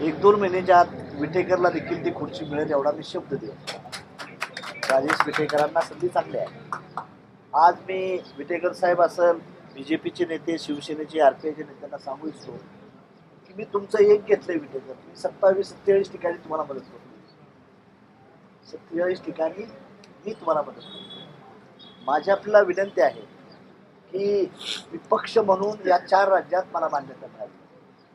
एक दोन महिन्याच्या आत विटेकरला देखील ती खुर्ची मिळेल एवढा मी शब्द देतो. राजेश विटेकरांना संधी चांगली आहे. आज मी विटेकर साहेब असेल बी जे पीचे नेते शिवसेनेचे आर पी आयचे नेत्यांना सांगू इच्छितो की मी तुमचं एक घेतलंय विटेकर. मी सत्तावीस सत्तेचाळीस ठिकाणी तुम्हाला मदत करतो. सत्तेचाळीस ठिकाणी मी तुम्हाला मदत करतो. माझी आपल्याला विनंती आहे की विपक्ष म्हणून या चार राज्यात मला मान्यता मिळाली.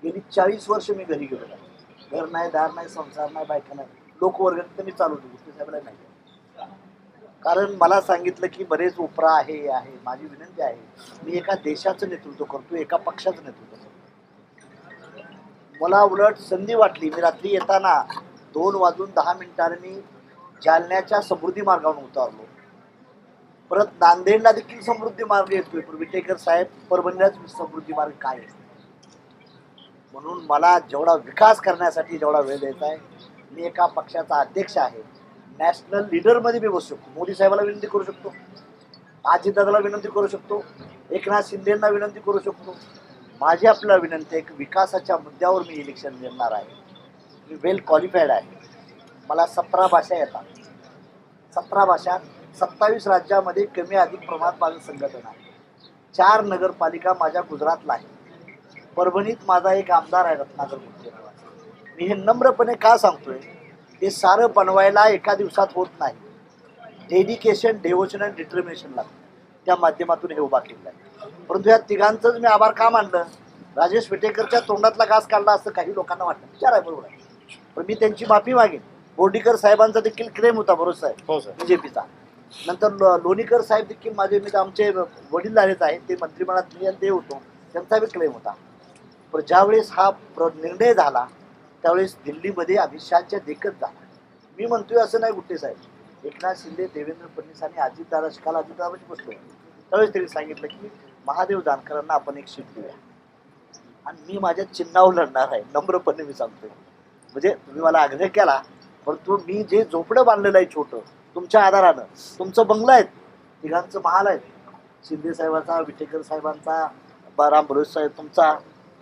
गेली चाळीस वर्ष मी घरी गेलो नाही. घर नाही दार नाही संसार नाही बायका नाही. लोकवर्गणी तर मी चालवतो गोष्टी साहेबला नाही कारण मला सांगितलं की बरेच उपरा आहे हे आहे. माझी विनंती आहे मी एका देशाचं नेतृत्व करतो एका पक्षाचं नेतृत्व करतो मला उलट संधी वाटली. मी रात्री येताना दोन वाजून दहा मिनिटांनी मी जालन्याच्या समृद्धी मार्गावर उतारलो. परत नांदेडला देखील समृद्धी मार्ग येतोय. पण विटेकर साहेब परभणीलाच समृद्धी मार्ग काय असतो म्हणून मला जेवढा विकास करण्यासाठी जेवढा वेळ द्यायचा आहे मी एका पक्षाचा अध्यक्ष आहे. नॅशनल लीडरमध्ये मी बसू शकतो. मोदी साहेबाला विनंती करू शकतो. अजितदादाला विनंती करू शकतो. एकनाथ शिंदेंना विनंती करू शकतो. माझी आपल्याला विनंती आहे की विकासाच्या मुद्द्यावर मी इलेक्शन लढणार आहे. मी वेल क्वालिफाईड आहे. मला सतरा भाषा येतात. सतरा भाषा सत्तावीस राज्यामध्ये कमी अधिक प्रमाणात माझं संघटन आहे. चार नगरपालिका माझ्या गुजरातला आहे परभणीत माझा एक आमदार आहे रत्नाकर नावाचा. मी हे नम्रपणे का सांगतोय? ते सारं बनवायला एका दिवसात होत नाही. डेडिकेशन डेवोशन आणि डिटर्मिनेशन लागतं. त्या माध्यमातून हे उभा केलं आहे. परंतु या तिघांचंच मी आभार का मानलं? राजेश विटेकरच्या तोंडातला घास काढला असं काही लोकांना वाटतं विचार आहे बरोबर आहे. पण मी त्यांची माफी मागेन. बोर्डीकर साहेबांचा देखील क्लेम होता बरोबर साहेब? हो सर बीजेपीचा नंतर लो- लोणीकर साहेब देखील माझे मी आमचे वडील आहेत ते मंत्रिमंडळात मी ते होतो. त्यांचा बी क्लेम होता. पण ज्यावेळेस हा प्र निर्णय झाला त्यावेळेस दिल्लीमध्ये अमित शहाच्या देखत झाला. मी म्हणतोय असं नाही गुट्टे साहेब. एकनाथ शिंदे देवेंद्र फडणवीस आणि अजितदादा काल अजितदादाशी बसलो त्यावेळेस त्यांनी सांगितलं की महादेव जानकरांना आपण एक सीट देऊया. आणि मी माझ्या चिन्हावर लढणार आहे नम्रपणे मी सांगतोय. म्हणजे तुम्ही मला आग्रह केला परंतु मी जे झोपडं बांधलेलं आहे छोटं तुमच्या आधारानं तुमचं बंगला आहेत तिघांचं महाल आहे. शिंदे साहेबांचा विटेकर साहेबांचा बा- राम भरोस साहेब तुमचा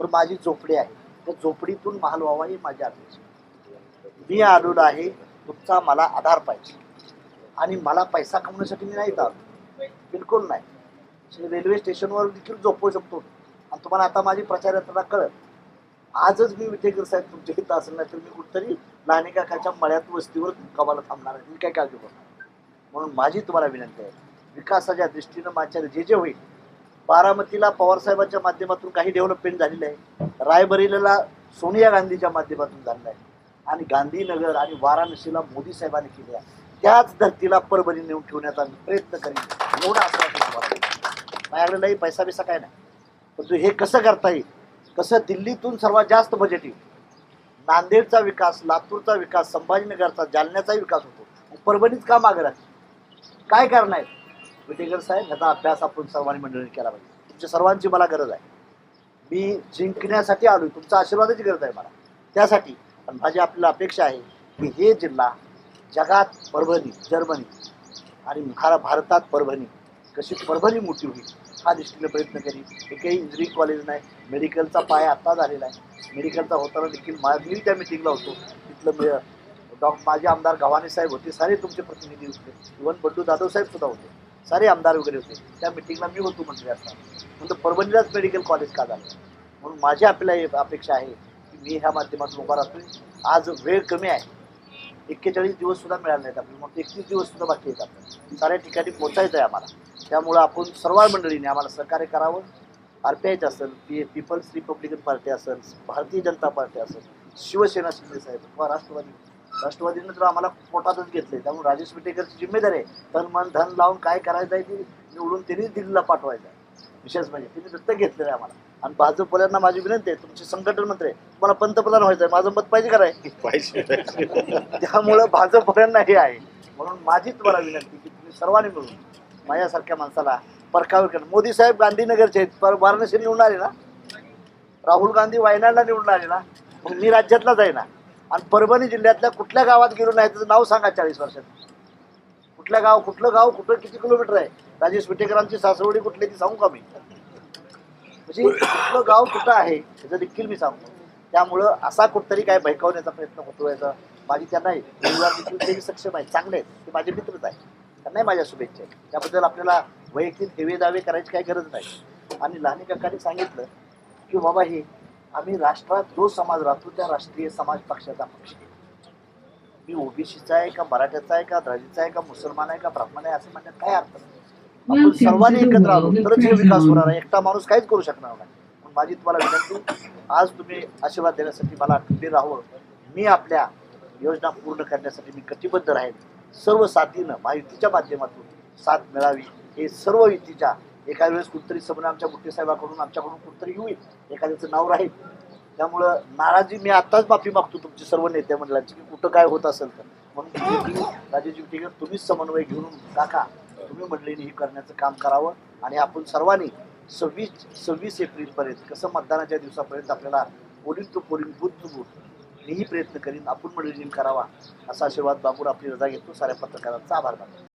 पण माझी झोपडी आहे. त्या झोपडीतून महाल व्हावा ही माझी अपेक्षा मी आलेलो आहे तुमचा मला आधार पाहिजे. आणि मला पैसा कमवण्यासाठी मी नाही आलो बिलकुल नाही. रेल्वे स्टेशनवर देखील झोपवू शकतो. आणि तुम्हाला आता माझी प्रचार यंत्रणा कळत आजच मी विटेकर साहेब तुमच्या इथं असेल नाही तर मी कुठतरी लहाने काकाच्या मळ्यात वस्तीवर कमाला थांबणार आहे. मी काय काळजी करणार? म्हणून माझी तुम्हाला विनंती आहे. विकासाच्या दृष्टीनं माझ्या जे जे होईल बारामतीला पवारसाहेबांच्या माध्यमातून काही डेव्हलपमेंट झालेलं आहे. रायबरेलीला सोनिया गांधीच्या माध्यमातून झालेलं आहे. आणि गांधीनगर आणि वाराणसीला मोदी साहेबांनी केल्या त्याच धर्तीला परभणी नेऊन ठेवण्याचा मी प्रयत्न करीन. एवढा आश्वासन माझ्याकडे पैसा बिसा काय नाही. परंतु हे कसं करता येईल? कसं दिल्लीतून सर्वात जास्त बजेट येईल? नांदेडचा विकास लातूरचा विकास संभाजीनगरचा जालन्याचाही विकास होतो. परभणीच का मागे राहते? काय कारण आहे? विटेकर साहेब ह्याचा अभ्यास आपण सर्वांनी मंडळी केला पाहिजे. तुमच्या सर्वांची मला गरज आहे. मी जिंकण्यासाठी आलो तुमचा आशीर्वादाची गरज आहे मला. त्यासाठी पण माझी आपल्याला अपेक्षा आहे की हे जिल्हा जगात परभणी जर्मनी आणि भार भारतात परभणी कशी परभणी मोठी होईल हा दृष्टीने प्रयत्न करीन. एकही इंजिनिअरिंग कॉलेज नाही. मेडिकलचा पाया आत्ता झालेला आहे. मेडिकलचा होताना देखील मा मी त्या मिटिंगला होतो. तिथलं मी डॉ माझे आमदार गव्हाणे साहेब होते. सारे तुमचे प्रतिनिधी होते. इवन बंडू जाधव साहेब सुद्धा होते. सारे आमदार वगैरे होते. त्या मिटिंगला मी होतो मंत्री असताना म्हणतो परभणीलाच मेडिकल कॉलेज का झालं? म्हणून माझी आपल्याला एक अपेक्षा आहे की मी ह्या माध्यमातून उभा राहतोय. आज वेळ कमी आहे. एक्केचाळीस दिवससुद्धा मिळाले नाहीत आपल्याला. मग एकतीस दिवससुद्धा बाकी आहेत आपल्याला. साऱ्या ठिकाणी पोचायचं आहे आम्हाला. त्यामुळं आपण सर्व मंडळीने आम्हाला सहकार्य करावं. आर पी आयचं असेल पी पीपल्स रिपब्लिकन पार्टी असेल भारतीय जनता पार्टी असेल शिवसेना शिंदे साहेब किंवा राष्ट्रवादी. राष्ट्रवादीनं तर आम्हाला पोटातच घेतलंय. त्यामुळे राजेश विटेकरची जिम्मेदारी आहे तन मन धन लावून काय करायचं आहे ते निवडून त्यांनीच दिल्लीला पाठवायचं आहे. विशेष म्हणजे त्यांनी दत्तक घेतलेलं आहे आम्हाला. आणि भाजपवाल्यांना माझी विनंती आहे तुमचे संघटन मंत्री आहे तुम्हाला पंतप्रधान व्हायचं आहे माझं मत पाहिजे का नाही पाहिजे. त्यामुळं भाजपवाल्यांना हे आहे. म्हणून माझी तुम्हाला विनंती की तुम्ही सर्वांनी मिळून माझ्यासारख्या माणसाला परकावर करा. मोदी साहेब गांधीनगरचे आहेत पर वाराणसी निवडून आले ना? राहुल गांधी वायनाडला निवडून आले ना? मग मी राज्यातलाच आहे ना? आणि परभणी जिल्ह्यातल्या कुठल्या गावात गेलो नाही त्याचं नाव सांगा चाळीस वर्षात. कुठल्या गाव कुठलं गाव कुठं किती किलोमीटर आहे? राजेश विटेकरांची सासवडी कुठली ती सांगू का मी? म्हणजे कुठलं गाव कुठं आहे त्याचं देखील मी सांगतो. त्यामुळं असा कुठतरी काय भयकावण्याचा प्रयत्न होतो याचा. माझी त्यांना देखील सक्षम आहे चांगले आहेत. ते माझे मित्रच आहे त्यांनाही माझ्या शुभेच्छा आहेत. त्याबद्दल आपल्याला वैयक्तिक हेवे दावे करायची काही गरज नाही. आणि लहानी काकांनी सांगितलं की बाबा हे आम्ही राष्ट्रात जो समाज राहतो त्या राष्ट्रीय समाज पक्षाचा पक्ष आहे. मी ओबीसीचा आहे का मराठ्याचा आहे का द्रविडचा आहे का मुसलमान आहे का ब्राह्मण आहे असं म्हणण्यात काय अर्थ नाही. आपण सर्वांनी एकत्र आलो तरच हे विकास होणार आहे. एकटा माणूस काहीच करू शकणार नाही. म्हणून माझी तुम्हाला विनंती आज तुम्ही आशीर्वाद देण्यासाठी मला खंबीर राहावं. मी आपल्या योजना पूर्ण करण्यासाठी मी कटिबद्ध राहील सर्व साथीनं महायुतीच्या माध्यमातून साथ मिळावी हे सर्व युतीच्या एका वेळेस कुठतरी समोर आमच्या मुठ्ठी साहेबाकडून आमच्याकडून कुठतरी होईल एखाद्याचं नाव राहील. त्यामुळं नाराजी मी आत्ताच माफी मागतो तुमची सर्व नेते मंडळांची की कुठं काय होत असेल तर. म्हणून राजेजी टिकर तुम्हीच समन्वय घेऊन काका तुम्ही मंडळीने हे करण्याचं काम करावं. आणि आपण सर्वांनी सव्वीस सव्वीस एप्रिलपर्यंत कसं मतदानाच्या दिवसापर्यंत आपल्याला polling to polling booth to booth मीही प्रयत्न करीन आपण मंडळीने करावा. असा आशीर्वाद बाबूर आपली रजा घेतो. साऱ्या पत्रकारांचा आभार मानतो.